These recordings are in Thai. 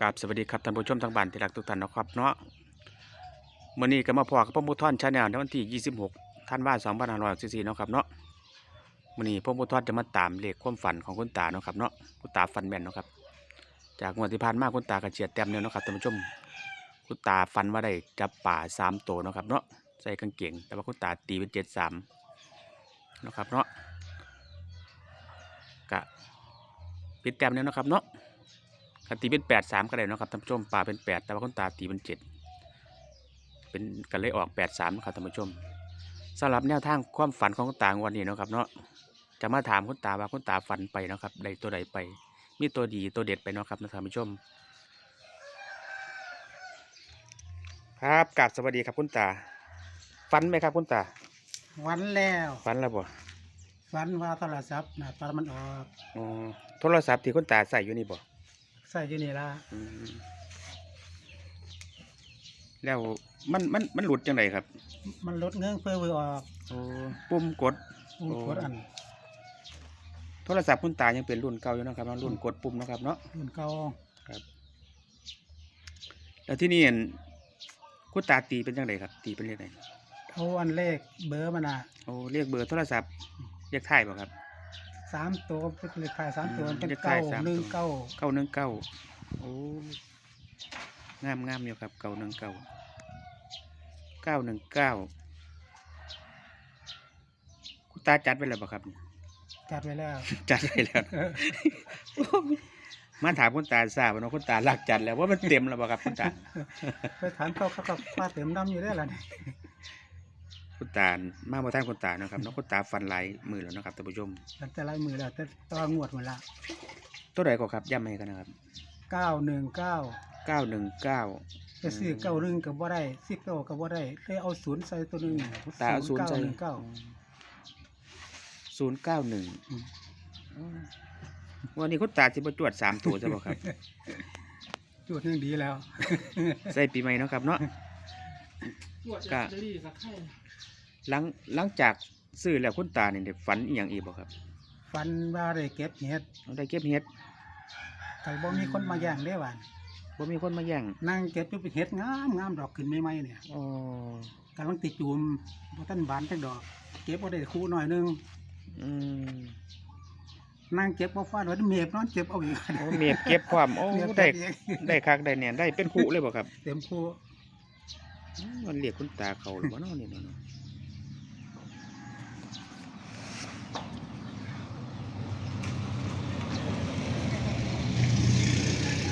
กับสวัสดีครับท่านผู้ชมทางบ้านที่รักทุกท่านนะครับเนาะมื้อนี้ก็มาพอกับพ่อมูทอนชาแนลในวันที่ 26ธันวาคม2564เนาะครับเนาะมื้อนี้พ่อมูทอนจะมาตามเลขความฝันของคุณตาเนาะครับเนาะคุณตาฝันแม่นเนาะครับ จากงวดที่ผ่านมาคุณตากระเจียดแต้มเนี่ยเนาะครับท่านผู้ชมคุณตาฝันว่าได้จับป่าสามตัวเนาะครับเนาะใส่กางเกงแต่ว่าคุณตาตีเป็นเจ็ดสามเนาะครับเนาะกะปิดแต้มเนี่ยเนาะครับเนาะ คันตีเป็นแปดสามก็ได้เนาะครับท่านผู้ชมปลาเป็นแปดแต่ว่าคุณตาตีเป็นเจ็ดเป็นกันเลยออกแปดสามครับท่านผู้ชมสำหรับแนวทางความฝันของคุณตางวันนี้เนาะครับเนาะจะมาถามคุณตาว่าคุณตาฝันไปเนาะครับได้ตัวใดไป มีตัวดีตัวเด็ดไปเนาะครับท่านผู้ชม ครับกราบสวัสดีครับคุณตาฝันไหมครับคุณตาวันแล้วฝันแล้วบ่วันว่าโทรศัพท์หน้าตามันออกอ๋อโทรศัพท์ที่คุณตาใส่อยู่นี่บ่ ใส่อยู่นี่ละอืมแล้วมันมันมันหลุดจังไดครับมันลดเงื่องเพื่อเวอออกโอ้ปุ่มกดอุ้งโอ้ กดอันโทรศัพท์คุณตายังเป็นรุ่นเก่าอยู่เนาะครับเนาะรุ่นกดปุ่มเนาะครับเนาะ รุ่นเก่าครับแล้วที่นี่เห็นคุณตาตีเป็นจังไดครับ ตีเป็นเลขไหนเอาอันเลขเบอร์มันอะโอ้เรียกเบอร์โทรศัพท์เรียกถ่ายบ่ครับ สามตัวเป็นเลขท้ายสามตัวอืมมันเป็นเลขท้าเก้ายสามหนึ่งตัว เก้าเก้าหนึ่งเก้าโอ้งามงามอยู่ครับเก้าหนึ่งเก้าเก้าหนึ่งเก้าคุณตาจัดไว้แล้วบ่ครับจัดไว้แล้ว จัดไว้แล้วมาถามคุณตาทราบว่าเนาะคุณตาหลักจัดแล้วว่ามันเต็มแล้วบ่ครับคุณตา ไปถามเขาเขาก็ฟาเต็มน้ำอยู่ได้แล้วนี่ คุณตามาบ่ทางคุณตาเนาะครับเนาะคุณตาฟันหลายมือแล้วเนาะครับท่านผู้ชมตั้งแต่ลายมือแล้วแต่ตองวดหมดละตัวใดก็ครับย้ำให้กันนะครับเก้าหนึ่งเก้าเก้าหนึ่งเก้า จะซื้อเก้าหนึ่งกับว่าได้สิบเก้ากับว่าได้เลยเอาศูนย์ใส่ตัวหนึ่งคุณตาเอาศูนย์เก้าใส่หนึ่งเก้า ศูนย์เก้าหนึ่งอืม วันนี้คุณตาสิบ่จวดสามตัวใช่บ่ครับ จุดหนึ่งดีแล้ว ใส่ปีใหม่เนาะครับเนาะ ก็หลังหลังจากซื้อแล้วคุณตาเนี่ยได้ฝันอีหยังอีกบ่ครับฟันว่าได้เก็บเห็ดได้เก็บเห็ดแต่บ่มีคนมาแย่งได้หวานบ่มีคนมาแย่งนั่งเก็บอยู่เป็นเห็ดงามงามดอกขึ้นใหม่ๆเนี่ยอ๋อกำลังติดจูมบ่ทันบานจักดอก เก็บบ่ได้คู่หน่อยหนึงอืมนั่งเก็บบ่ฟาดไว้เมียบนอนเก็บเอาอีกโอ้เมียบเก็บความโอ้เมียบได้เก็บเองได้คักได้เนี่ยได้เป็นคู่เลยบ่ครับ เต็มคู่อื มันเรียกคุณตาเขาหรือว่าน้องนี่เนาะ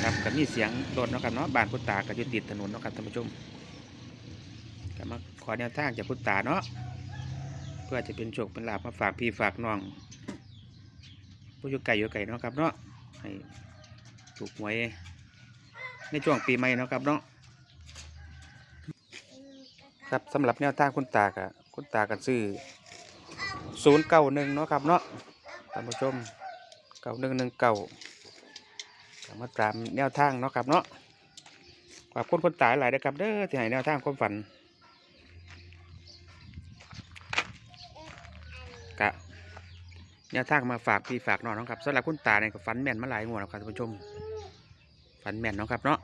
ครับก็มีเสียงรถเนาะครับเนาะบ้านคุณตาก็อยู่ติดถนนเนาะครับท่านผู้ชมก็มาขอแนวทางจากคุณตาเนาะเพื่อจะเป็นโชคเป็นลาภมาฝากพี่ฝากน้อง ผู้อยู่ไกลอยู่ไกลเนาะครับเนาะให้ถูกหวยในช่วงปีใหม่เนาะครับเนาะ ครับสำหรับแนวทางคุณตากะคุณตากันซื้อศูนย์เก้าหนึ่งเนาะครับเนาะท่านผู้ชมเก้าหนึ่งหนึ่งเก้ามาตามแนวทางเนาะครับเนาะขอบคุณคนตายหลายนะครับเด้อที่ให้แนวทางความฝันกะแนวทางมาฝากพี่ฝากน้องนะครับสำหรับคุณตาเนี่ยก็ฝันแม่นมาหลายงวดแล้วครับท่านผู้ชมฝันแม่นเนาะครับเนาะ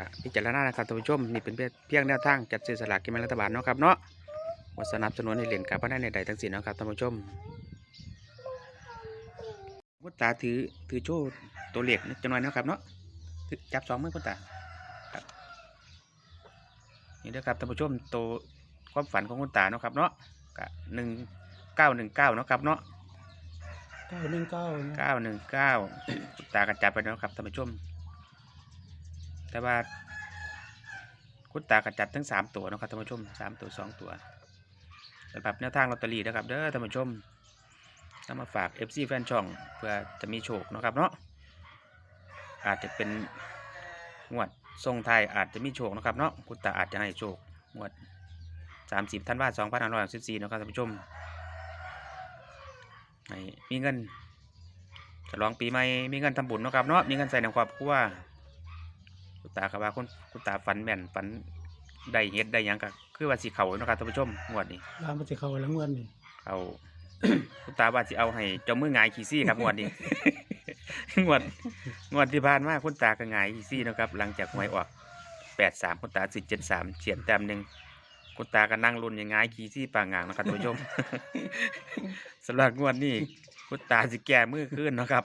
ก็พิจารณานะครับท่านผู้ชมนี่เป็นเพียงแนวทางจัดซื้อสลากกินแบ่งรัฐบาลเนาะครับเนาะว่าสนับสนุนให้เหรียญการพนันในใดทั้งสิ้นเนาะครับท่านผู้ชมคุณตาถือถือโชว์ตัวเลขจังหน่อยเนาะครับเนาะถือจับสองมือคุณตาครับนี่นะครับท่านผู้ชมตัวความฝันของคุณตาเนาะครับเนาะกะหนึ่งเก้าหนึ่งเก้าเนาะครับเนาะเก้าหนึ่งเก้าเก้าหนึ่งเก้าคุณตากระจับไปเนาะครับท่านผู้ชม แต่ว่าคุณตากระจัดทั้งสามตัวนะครับท่านผู้ชมสามตัวสองตัวสำหรับแนวทางลอตเตอรี่นะครับเด้อท่านผู้ชมนำมาฝาก FC แฟนช่องเพื่อจะมีโชคนะครับเนาะอาจจะเป็นงวดทรงไทยอาจจะมีโชคนะครับเนาะคุณตาอาจจะให้โชคงวด 30ธันวาคม2564นะครับท่านผู้ชมให้มีเงินฉลองปีใหม่มีเงินทำบุญนะครับเนาะมีเงินใส่ในครอบครัว คุณตาครับว่าคุณคุณตาฝันแม่นฝันได้เฮ็ดได้หยังก็คือว่าสิเขาเนาะครับท่านผู้ชมงวดนี้ลามไปสิเข้าแล้วงวดนี่เอา คุณตาว่าสิเอาให้เจ้ามือหงายขี้ซี่ครับงวดนี้ งวดงวดที่ผ่านมาคุณตาก็หงายอีซี่นะครับ หลังจากหวยออกแปดสามคุณตาสิเจ็ดสามเฉียนแต้มหนึ่งคุณตาก็นั่งรุ่นยังไงขี้ซี่ปางงางนะครับท่านผู้ชม สำหรับงวดนี้คุณตาสิแก้มือขึ้นเนาะครับ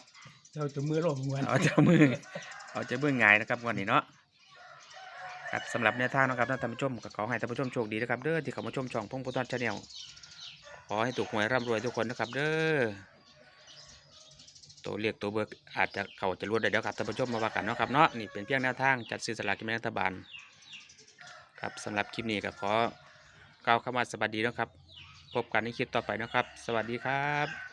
เจ้าจะมือลงวันเอาเจ้ามือ เอาจ้ามือหงายนะครับวดนี้เนาะครับสำหรับแนวทางนะครับท่านผู้ชมก็ขอให้ท่านผู้ชมโชคดีนะครับเด้อที่เขามาชมช่องพงพุทธชาแนลขอให้ถูกหวยร่ำรวยทุกคนนะครับเด้อตัวเรียกตัวเบิกอาจจะเขาจะรวดได้แล้วครับท่านผู้ชมมาว่ากันเนาะครับเนาะนี่เป็นเพียงแนวทางจัดซื้อสลากกินแบ่งรัฐบาลครับสำหรับคลิปนี้ก็ขอกล่าวคำว่าสวัสดีนะครับ พบกันในคลิปต่อไปนะครับ สวัสดีครับ